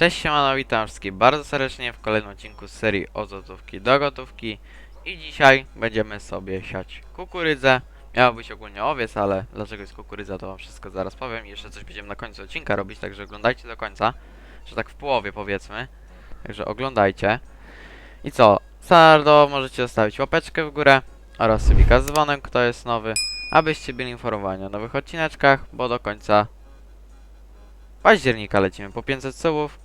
Cześć siemano, witam wszystkich bardzo serdecznie w kolejnym odcinku z serii od złotówki do gotówki i dzisiaj będziemy sobie siać kukurydzę. Miała być ogólnie owiec, ale dlaczego jest kukurydza to wam wszystko zaraz powiem jeszcze coś będziemy na końcu odcinka robić, także oglądajcie do końca, że tak w połowie powiedzmy, także oglądajcie. I co, standardowo możecie zostawić łapeczkę w górę oraz subika z dzwonem, kto jest nowy, abyście byli informowani o nowych odcineczkach, bo do końca października lecimy po 500 subów.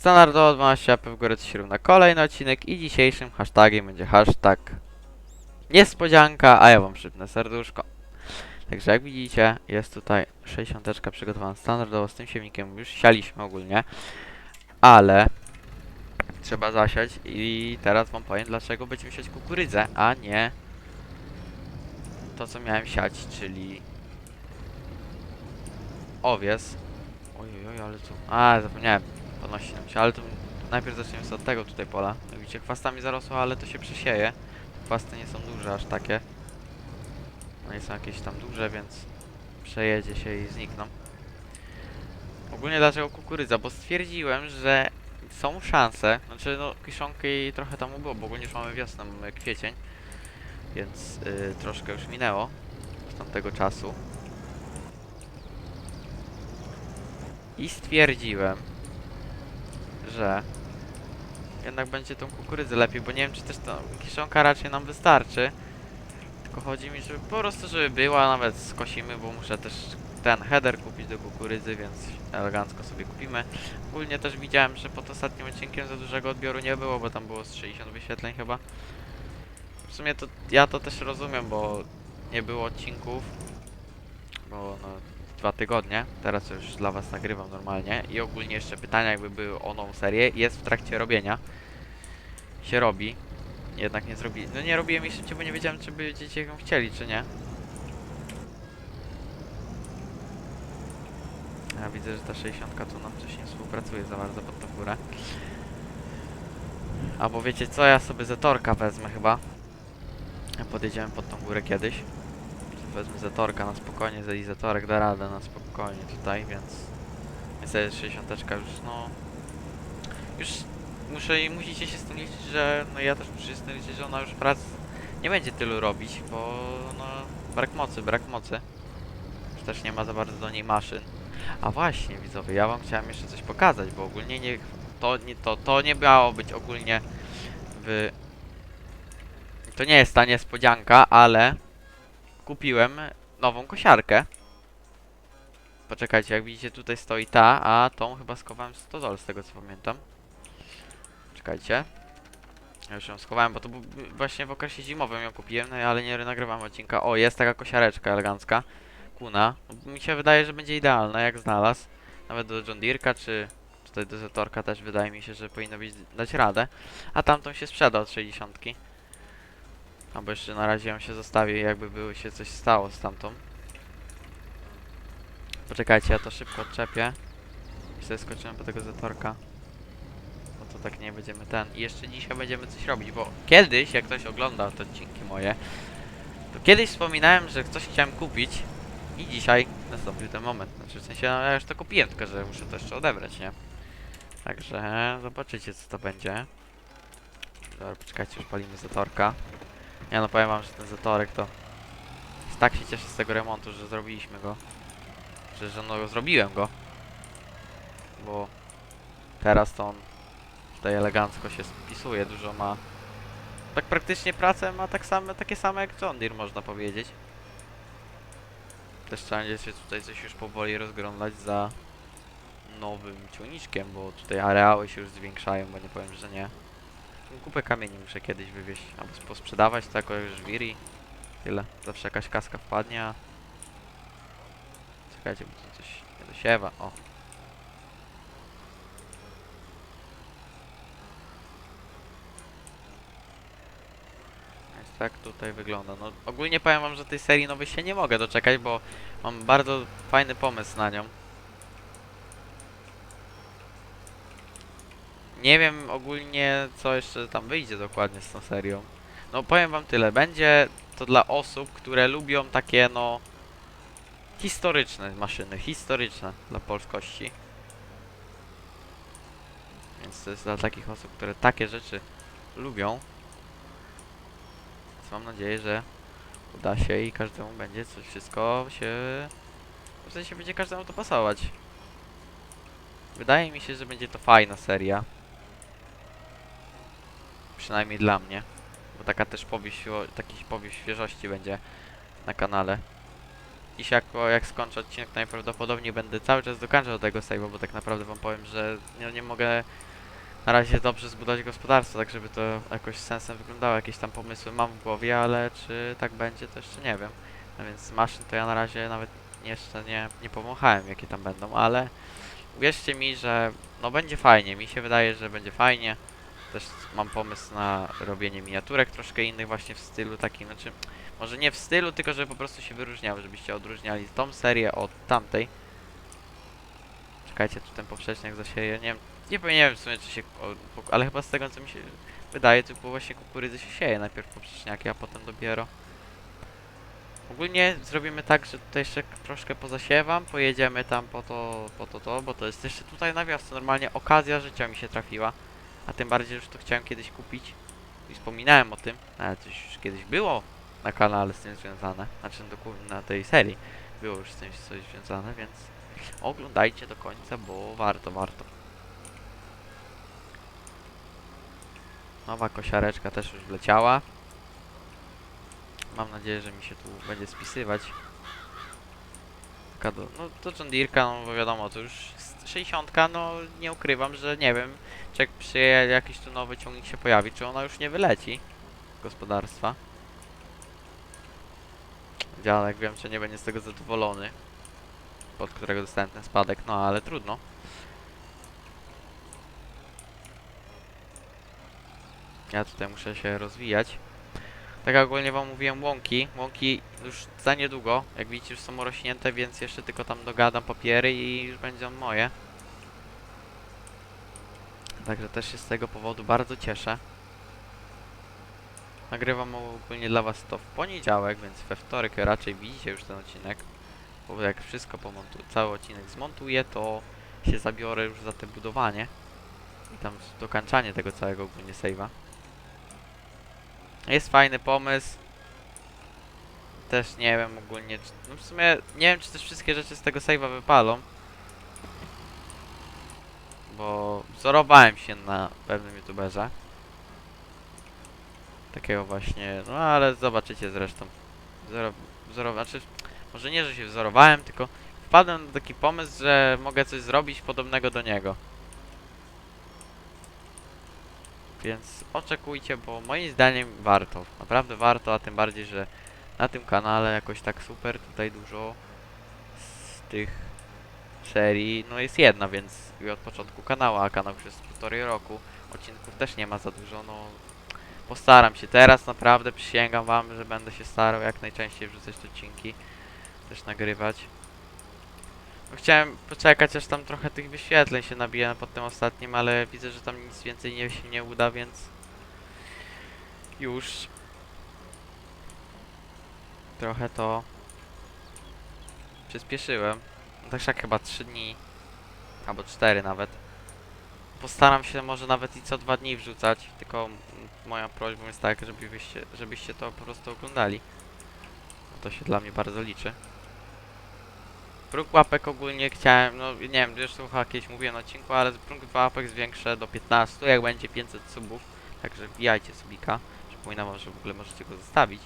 Standardowo 12 łapy w górę to się równa kolejny odcinek i dzisiejszym hashtagiem będzie hashtag niespodzianka, a ja wam przypnę serduszko. Także jak widzicie, jest tutaj 60 przygotowana standardowo z tym siewnikiem, już sialiśmy ogólnie, ale trzeba zasiać i teraz wam powiem dlaczego będziemy siać kukurydzę, a nie to co miałem siać, czyli owies. Ojej, oj, ale tu... A, zapomniałem. Nam się, ale to najpierw zaczniemy sobie od tego tutaj pola. Widzicie, chwastami zarosło, ale to się przesieje. Chwasty nie są duże aż takie. One są jakieś tam duże, więc przejedzie się i znikną. Ogólnie dlaczego kukurydza? Bo stwierdziłem, że są szanse. Znaczy, no, kiszonki trochę tam było, bo ogólnie już mamy wiosnę, mamy kwiecień. Więc y, troszkę już minęło z tamtego czasu. I stwierdziłem, że jednak będzie tą kukurydzę lepiej, bo nie wiem czy też ta kiszonka raczej nam wystarczy. Tylko chodzi mi, żeby po prostu żeby była, nawet skosimy, bo muszę też ten header kupić do kukurydzy, więc elegancko sobie kupimy. Ogólnie też widziałem, że pod ostatnim odcinkiem za dużego odbioru nie było, bo tam było z 60 wyświetleń chyba. W sumie to ja to też rozumiem, bo nie było odcinków, bo no dwa tygodnie. Teraz już dla was nagrywam normalnie. I ogólnie jeszcze pytania jakby były o nową serię. Jest w trakcie robienia. Się robi. Jednak nie zrobi. No nie robiłem jej szybciej, bo nie wiedziałem czy będziecie ją chcieli, czy nie. Ja widzę, że ta 60 tu nam coś nie współpracuje za bardzo pod tą górę. Albo wiecie co, ja sobie Zetorka wezmę chyba. Podjedziemy pod tą górę kiedyś wezmę Zetorka na spokojnie, za Zetorek da radę na spokojnie tutaj, więc niestety 60 już no już muszę i musicie się z tym liczyć, że no ja też muszę się z tym liczyć, że ona już prac nie będzie tylu robić, bo no brak mocy, brak mocy. Już też nie ma za bardzo do niej maszyn. A właśnie widzowie, ja wam chciałem jeszcze coś pokazać, bo ogólnie nie to nie to, to nie miało być ogólnie w to nie jest ta niespodzianka, ale kupiłem nową kosiarkę. Poczekajcie, jak widzicie tutaj stoi ta, a tą chyba skowałem 100 dolarów z tego co pamiętam. Czekajcie. Ja już ją schowałem, bo to był właśnie w okresie zimowym ją kupiłem, no ale nie nagrywam odcinka. O, jest taka kosiareczka elegancka. Kuna. Mi się wydaje, że będzie idealna, jak znalazł. Nawet do John Deere'ka, czy tutaj do Zetorka też wydaje mi się, że powinno być dać radę. A tamtą się sprzeda od 60. Albo jeszcze na razie ją się zostawię, jakby było się coś stało z tamtą. Poczekajcie, ja to szybko odczepię. I sobie skoczymy po tego zatorka. Bo to tak nie będziemy ten. I jeszcze dzisiaj będziemy coś robić, bo kiedyś, jak ktoś oglądał te odcinki moje, to kiedyś wspominałem, że coś chciałem kupić i dzisiaj nastąpił ten moment. Znaczy w sensie, no ja już to kupiłem, tylko że muszę to jeszcze odebrać, nie? Także zobaczycie co to będzie. Dobra, poczekajcie, już palimy zatorka. Ja no powiem wam, że ten zatorek to... Tak się cieszę z tego remontu, że zrobiliśmy go. Że, że no zrobiłem go. Bo teraz to on tutaj elegancko się spisuje, dużo ma... Tak praktycznie pracę ma tak same, takie same jak John Deere można powiedzieć. Też trzeba będzie się tutaj coś już powoli rozglądać za nowym ciągniczkiem, bo tutaj areały się już zwiększają, bo nie powiem, że nie. Kupę kamieni muszę kiedyś wywieźć, albo posprzedawać to jako żwiri. Tyle. Zawsze jakaś kaska wpadnie. Czekajcie, bo tu coś nie dosiewa. O. Więc tak tutaj wygląda. No ogólnie powiem wam, że tej serii nowej się nie mogę doczekać, bo mam bardzo fajny pomysł na nią. Nie wiem ogólnie co jeszcze tam wyjdzie dokładnie z tą serią. No powiem wam tyle, będzie to dla osób, które lubią takie no historyczne maszyny, historyczne dla polskości. więc to jest dla takich osób, które takie rzeczy lubią. Więc mam nadzieję, że uda się i każdemu będzie coś wszystko się... W sensie będzie każdemu to pasować. Wydaje mi się, że będzie to fajna seria. Przynajmniej dla mnie. Bo taka też powieść, taki powieść świeżości będzie na kanale. Dziś jako jak skończę odcinek najprawdopodobniej będę cały czas dokończał tego save'a, bo tak naprawdę wam powiem, że nie, nie mogę na razie dobrze zbudować gospodarstwo, tak żeby to jakoś sensem wyglądało. Jakieś tam pomysły mam w głowie, ale czy tak będzie to jeszcze nie wiem. No więc maszyn to ja na razie nawet jeszcze nie, nie powąchałem jakie tam będą, ale uwierzcie mi, że no będzie fajnie, mi się wydaje, że będzie fajnie. Też mam pomysł na robienie miniaturek troszkę innych właśnie w stylu takim, znaczy może nie w stylu, tylko żeby po prostu się wyróżniały, żebyście odróżniali tą serię od tamtej. Czekajcie, tu ten poprzeczniak zasieje, nie wiem, nie powinienem w sumie czy się, ale chyba z tego co mi się wydaje, było właśnie kukurydzy się sieje, najpierw poprzeczniaki, a potem dopiero. Ogólnie zrobimy tak, że tutaj jeszcze troszkę pozasiewam, pojedziemy tam po to, po to, to, bo to jest jeszcze tutaj na wiosce, normalnie okazja życia mi się trafiła. A tym bardziej, że to chciałem kiedyś kupić i wspominałem o tym, ale to już kiedyś było na kanale z tym związane, znaczy dokładnie na tej serii było już z tym coś związane, więc oglądajcie do końca, bo warto, warto. Nowa kosiareczka też już wleciała. Mam nadzieję, że mi się tu będzie spisywać. No to John Deere'ka, no bo wiadomo, to już 60, no nie ukrywam, że nie wiem, czy jak przyjedzie jakiś tu nowy ciągnik się pojawi, czy ona już nie wyleci z gospodarstwa. Dziadek wiem, że nie będzie z tego zadowolony, pod którego dostałem ten spadek, no ale trudno. Ja tutaj muszę się rozwijać. Tak jak ogólnie wam mówiłem, łąki. Łąki już za niedługo, jak widzicie, już są urośnięte, więc jeszcze tylko tam dogadam papiery i już będą moje. Także też się z tego powodu bardzo cieszę. Nagrywam ogólnie dla was to w poniedziałek, więc we wtorek raczej widzicie już ten odcinek. Bo jak wszystko pomontuję, cały odcinek zmontuję, to się zabiorę już za te budowanie. I tam dokańczanie tego całego ogólnie save'a. Jest fajny pomysł. Też nie wiem ogólnie, czy, no w sumie nie wiem czy też wszystkie rzeczy z tego save'a wypalą. Bo wzorowałem się na pewnym youtuberze. Takiego właśnie, no ale zobaczycie zresztą. Wzoro, znaczy, może nie, że się wzorowałem, tylko wpadłem na taki pomysł, że mogę coś zrobić podobnego do niego. Więc oczekujcie, bo moim zdaniem warto. Naprawdę warto, a tym bardziej, że na tym kanale jakoś tak super tutaj dużo z tych serii, no jest jedna, więc i od początku kanału, a kanał już jest półtorej roku. Odcinków też nie ma za dużo, no postaram się teraz naprawdę, przysięgam wam, że będę się starał jak najczęściej wrzucać odcinki, też nagrywać. Chciałem poczekać aż tam trochę tych wyświetleń się nabije pod tym ostatnim, ale widzę, że tam nic więcej nie, się nie uda, więc już trochę to przyspieszyłem. No Tak jak chyba 3 dni, albo 4 nawet. Postaram się może nawet i co dwa dni wrzucać, tylko moja prośba jest taka, żebyście, żebyście to po prostu oglądali. To się dla mnie bardzo liczy. Próg łapek ogólnie chciałem, no nie wiem, już chyba kiedyś mówiłem na odcinku, ale próg łapek zwiększę do 15, jak będzie 500 subów. Także wbijajcie subika. Przypominam wam, że w ogóle możecie go zostawić.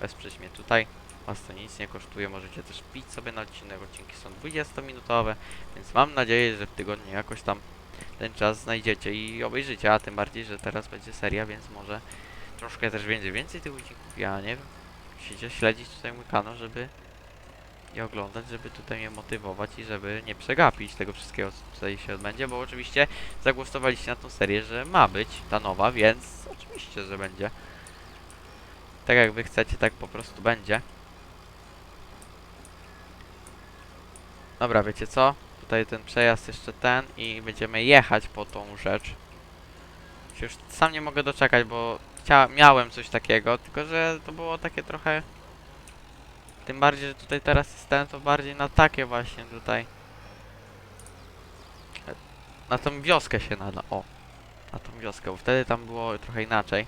Wesprzeć mnie tutaj. Was to nic nie kosztuje, możecie też wbić sobie na odcinek. Odcinki są 20-minutowe, więc mam nadzieję, że w tygodniu jakoś tam ten czas znajdziecie i obejrzycie, a tym bardziej, że teraz będzie seria, więc może troszkę też będzie więcej tych odcinków, ja nie wiem. Musicie śledzić tutaj mój kanał, żeby i oglądać, żeby tutaj mnie motywować i żeby nie przegapić tego wszystkiego, co tutaj się odbędzie, bo oczywiście zagłosowaliście na tą serię, że ma być ta nowa, więc oczywiście, że będzie. Tak jak wy chcecie, tak po prostu będzie. Dobra, wiecie co? Tutaj ten przejazd jeszcze ten i będziemy jechać po tą rzecz. Już sam nie mogę doczekać, bo miałem coś takiego, tylko że to było takie trochę... Tym bardziej, że tutaj teraz jestem, to bardziej na takie właśnie tutaj. Na tą wioskę się nada, o. na tą wioskę, bo wtedy tam było trochę inaczej.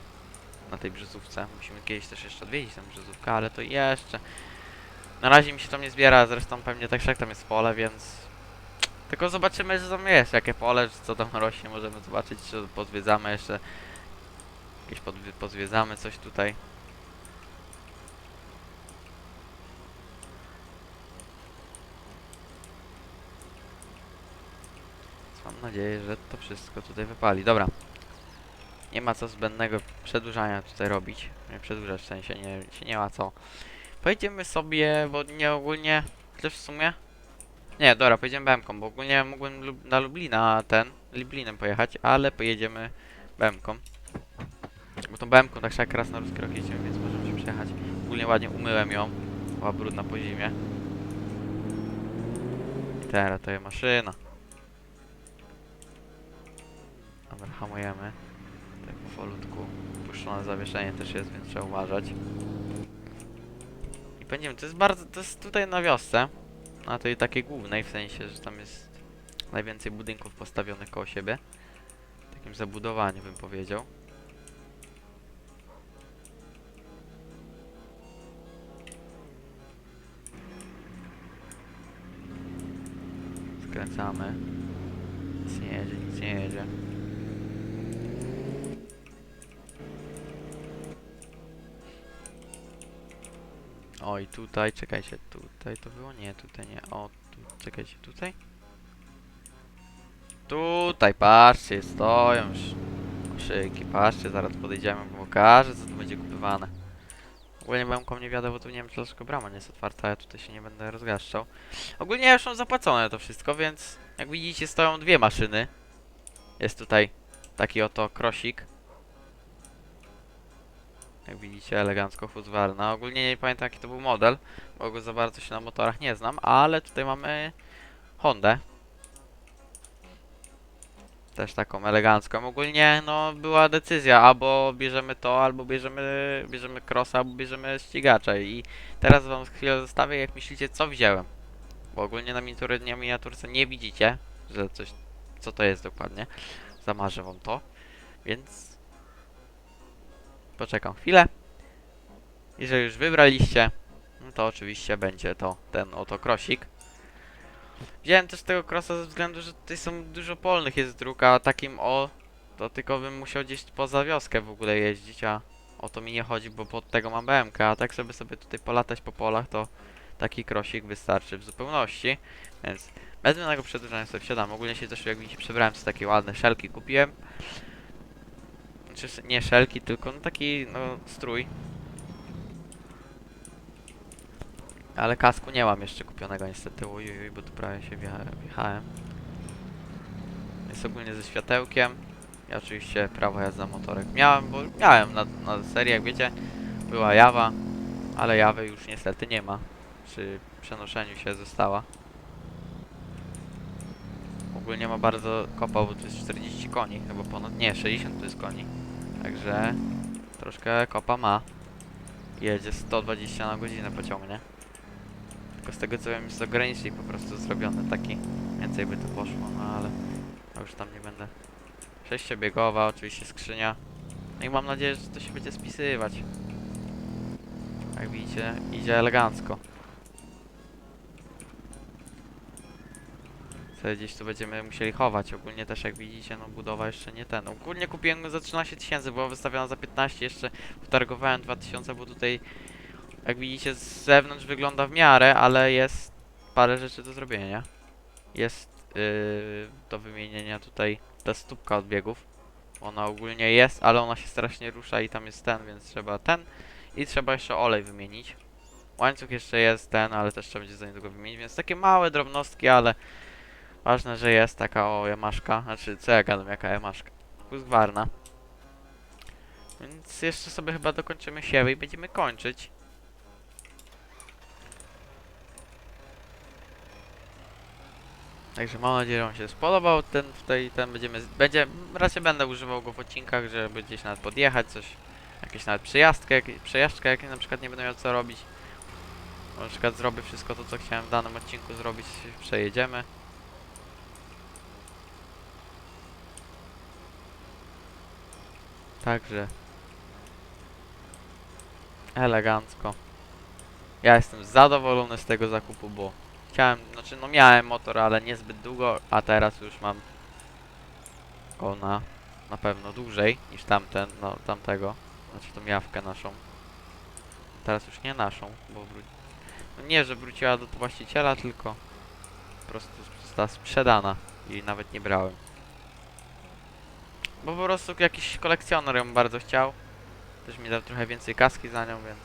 Na tej brzozówce. Musimy kiedyś też jeszcze odwiedzić tę brzozówkę, ale to jeszcze. Na razie mi się tam nie zbiera, zresztą pewnie tak jak tam jest pole, więc... Tylko zobaczymy, że tam jest, jakie pole, co tam rośnie, możemy zobaczyć, czy pozwiedzamy jeszcze... Jakieś pozwiedzamy coś tutaj. Mam nadzieję, że to wszystko tutaj wypali. Dobra. Nie ma co zbędnego przedłużania tutaj robić. Nie przedłużać w sensie, nie, się nie ma co. Pojedziemy sobie, bo nie ogólnie... Chociaż w sumie... Nie, dobra, pojedziemy BMką, bo ogólnie mógłbym lub, na Lublina ten, Lublinem pojechać, ale pojedziemy BMką. Bo tą BMką tak jak raz na ruski rok jedziemy, więc możemy się przejechać. Ogólnie ładnie umyłem ją, była brudna po zimie. I teraz to jest maszyna. Dobra, hamujemy. Tak powolutku. Puszczone zawieszenie też jest, więc trzeba uważać. I będziemy, to jest bardzo, to jest tutaj na wiosce. Na tej takiej głównej, w sensie, że tam jest najwięcej budynków postawionych koło siebie. Takim zabudowaniu bym powiedział. Oj, tutaj, czekajcie, tutaj to było? Nie, tutaj nie. O, tu, czekajcie, tutaj? Tutaj, patrzcie, stoją już szyki, patrzcie, zaraz podejdziemy, bo pokażę, co tu będzie kupywane. Ogólnie bramką nie wiadomo, bo tu nie wiem, dlaczego brama nie jest otwarta, ja tutaj się nie będę rozgaszczał. Ogólnie ja już mam zapłacone to wszystko, więc jak widzicie stoją dwie maszyny. Jest tutaj taki oto krosik. Jak widzicie, elegancko Husqvarna. Ogólnie nie pamiętam jaki to był model, bo go za bardzo się na motorach nie znam, ale tutaj mamy Hondę. Też taką elegancką. Ogólnie no była decyzja, albo bierzemy to, albo bierzemy, bierzemy crossa, albo bierzemy ścigacza i teraz wam chwilę zostawię, jak myślicie co wziąłem. Bo ogólnie na miniaturze, nie, miniaturce nie widzicie, że coś, co to jest dokładnie. Zamarzę wam to, więc poczekam chwilę. Jeżeli już wybraliście, no to oczywiście będzie to ten oto krosik. Wziąłem też tego krosa ze względu, że tutaj są dużo polnych jest dróg, a takim o, to tylko bym musiał gdzieś poza wioskę w ogóle jeździć, a o to mi nie chodzi, bo pod tego mam BMK, a tak sobie sobie tutaj polatać po polach, to taki krosik wystarczy w zupełności, więc bez żadnego przedłużania sobie wsiadam. Ogólnie się też, jak widzicie, przebrałem sobie takie ładne szelki kupiłem. Znaczy, nie szelki, tylko no taki, no, strój. Ale kasku nie mam jeszcze kupionego niestety, ujujuj, bo tu prawie się wjecha- wjechałem. Jest ogólnie ze światełkiem. I oczywiście prawo jazda motorek. Miałem, bo miałem na, na serii, jak wiecie, była jawa, ale jawy już niestety nie ma. Przy przenoszeniu się została. Ogólnie ma bardzo kopał, bo to jest 40 koni, chyba ponad, nie, 60 to jest koni. Także troszkę kopa ma. Jedzie 120 na godzinę pociągnie. Tylko z tego co wiem jest ogranicznik po prostu zrobiony taki. Więcej by to poszło, no ale już tam nie będę. Sześciobiegowa, oczywiście skrzynia. No i mam nadzieję, że to się będzie spisywać. Jak widzicie, idzie elegancko. Co gdzieś tu będziemy musieli chować. Ogólnie też jak widzicie, no budowa jeszcze nie ten. Ogólnie kupiłem go za 13 tysięcy, była wystawiona za 15, jeszcze utargowałem 2000, bo tutaj jak widzicie z zewnątrz wygląda w miarę, ale jest parę rzeczy do zrobienia. Jest yy, do wymienienia tutaj ta stópka od biegów. Ona ogólnie jest, ale ona się strasznie rusza i tam jest ten, więc trzeba ten i trzeba jeszcze olej wymienić. Łańcuch jeszcze jest ten, ale też trzeba będzie za niedługo wymienić, więc takie małe drobnostki, ale ważne, że jest taka o jamaszka, znaczy co ja gadam, jaka jamaszka. Husqvarna. Więc jeszcze sobie chyba dokończymy siewy i będziemy kończyć. Także mam nadzieję, że Wam się spodobał ten tutaj, ten będziemy, będzie, raczej będę używał go w odcinkach, żeby gdzieś nawet podjechać, coś, jakieś nawet przejażdżkę, jak, przejażdżkę, jak na przykład nie będę miał co robić. Na przykład zrobię wszystko to, co chciałem w danym odcinku zrobić, przejedziemy. Także elegancko. Ja jestem zadowolony z tego zakupu, bo chciałem, znaczy no miałem motor, ale niezbyt długo, a teraz już mam go na, na pewno dłużej niż tamten, no tamtego, znaczy tą jawkę naszą. Teraz już nie naszą, bo no nie, że wróciła do właściciela, tylko po prostu została sprzedana i nawet nie brałem. Bo po prostu jakiś kolekcjoner ją bardzo chciał. Też mi dał trochę więcej kaski za nią, więc...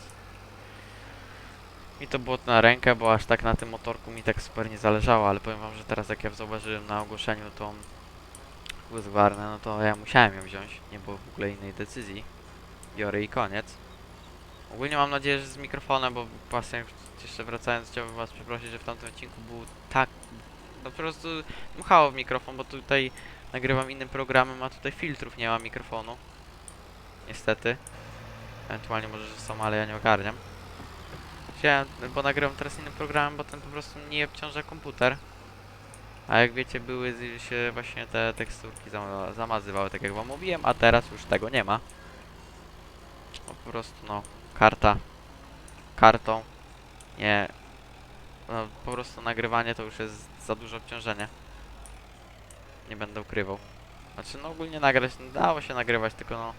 Mi to było na rękę, bo aż tak na tym motorku mi tak super nie zależało, ale powiem wam, że teraz jak ja zauważyłem na ogłoszeniu tą Husqvarnę, no to ja musiałem ją wziąć. Nie było w ogóle innej decyzji. Biorę i koniec. Ogólnie mam nadzieję, że z mikrofonem, bo właśnie jeszcze wracając chciałbym was przeprosić, że w tamtym odcinku był tak... No po prostu dmuchało w mikrofon, bo tutaj nagrywam innym programem, a tutaj filtrów nie ma mikrofonu. Niestety. Ewentualnie może, że są, ale ja nie ogarniam. Chciałem, bo nagrywam teraz innym programem, bo ten po prostu nie obciąża komputer. A jak wiecie, były się właśnie te teksturki zama zamazywały, tak jak wam mówiłem, a teraz już tego nie ma. No po prostu, no, karta kartą. Nie. No, po prostu nagrywanie to już jest za duże obciążenie. Nie będę ukrywał. Znaczy, no ogólnie nagrać, no, dało się nagrywać, tylko no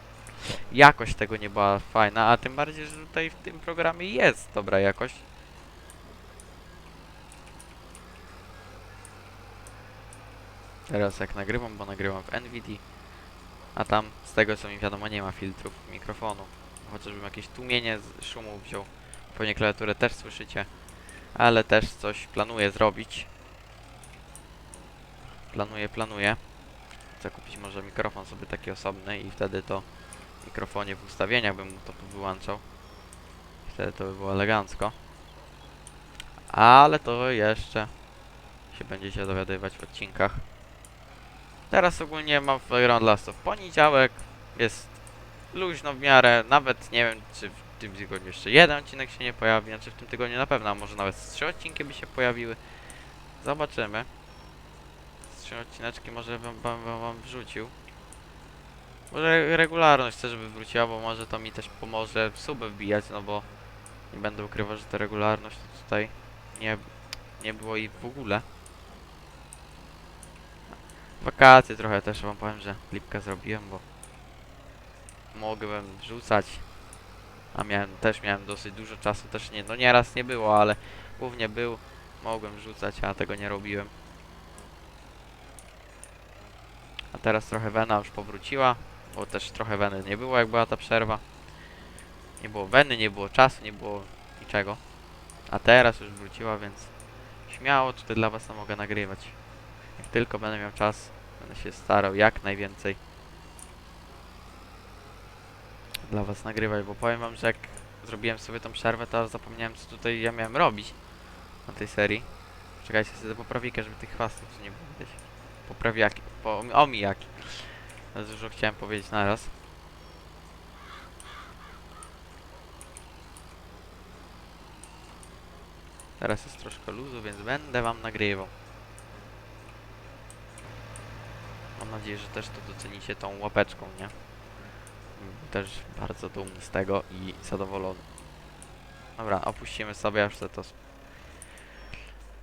jakość tego nie była fajna, a tym bardziej, że tutaj w tym programie jest dobra jakość. Teraz jak nagrywam, bo nagrywam w NVIDIA, a tam z tego co mi wiadomo nie ma filtrów mikrofonu. Chociażbym jakieś tłumienie z szumu wziął. Pewnie klawiaturę też słyszycie, ale też coś planuję zrobić. Planuję, planuję. Zakupić może mikrofon sobie taki osobny i wtedy to mikrofonie w ustawieniach bym mu to wyłączał. Wtedy to by było elegancko. Ale to jeszcze się będziecie dowiadywać w odcinkach. Teraz ogólnie mam Playground Last of poniedziałek. Jest luźno w miarę. Nawet nie wiem, czy w tym tygodniu jeszcze jeden odcinek się nie pojawi. Znaczy w tym tygodniu na pewno, a może nawet trzy odcinki by się pojawiły. Zobaczymy. Trzy odcineczki może bym, bym wam wrzucił. Może regularność chcę, żeby wróciła, bo może to mi też pomoże suby wbijać, no bo nie będę ukrywał, że ta regularność to tutaj nie, nie było i w ogóle. Wakacje trochę też wam powiem, że lipka zrobiłem, bo mogłem wrzucać, a miałem, też miałem dosyć dużo czasu, też nie, no nieraz nie było, ale głównie był, mogłem wrzucać, a tego nie robiłem. A teraz trochę Wena już powróciła, bo też trochę Weny nie było, jak była ta przerwa. Nie było Weny, nie było czasu, nie było niczego. A teraz już wróciła, więc śmiało tutaj dla was to mogę nagrywać. Jak tylko będę miał czas, będę się starał jak najwięcej dla was nagrywać, bo powiem wam, że jak zrobiłem sobie tą przerwę, to zapomniałem co tutaj ja miałem robić na tej serii. Czekajcie sobie poprawikę, żeby tych chwastów nie było widać. Poprawiaki, po, omijaki. Dużo chciałem powiedzieć naraz. Teraz jest troszkę luzu, więc będę wam nagrywał. Mam nadzieję, że też to docenicie tą łapeczką, nie? Też bardzo dumny z tego i zadowolony. Dobra, opuścimy sobie, aż to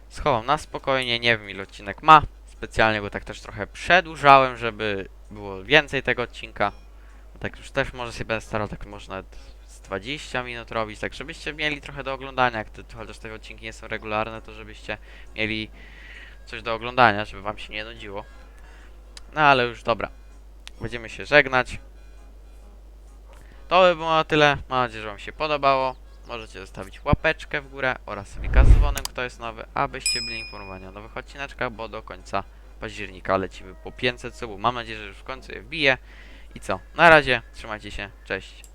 schowam na spokojnie. Nie wiem ile odcinek ma. Specjalnie go tak też trochę przedłużałem, żeby było więcej tego odcinka. Tak już też może się będę starał, tak może nawet z 20 minut robić, tak żebyście mieli trochę do oglądania. Jak te, chociaż te odcinki nie są regularne, to żebyście mieli coś do oglądania, żeby wam się nie nudziło. No ale już dobra. Będziemy się żegnać. To by było na tyle. Mam nadzieję, że Wam się podobało. Możecie zostawić łapeczkę w górę oraz subika z dzwonem, kto jest nowy, abyście byli informowani o nowych odcineczkach, bo do końca października lecimy po 500 subów. Mam nadzieję, że już w końcu je wbiję. I co? Na razie, trzymajcie się, cześć.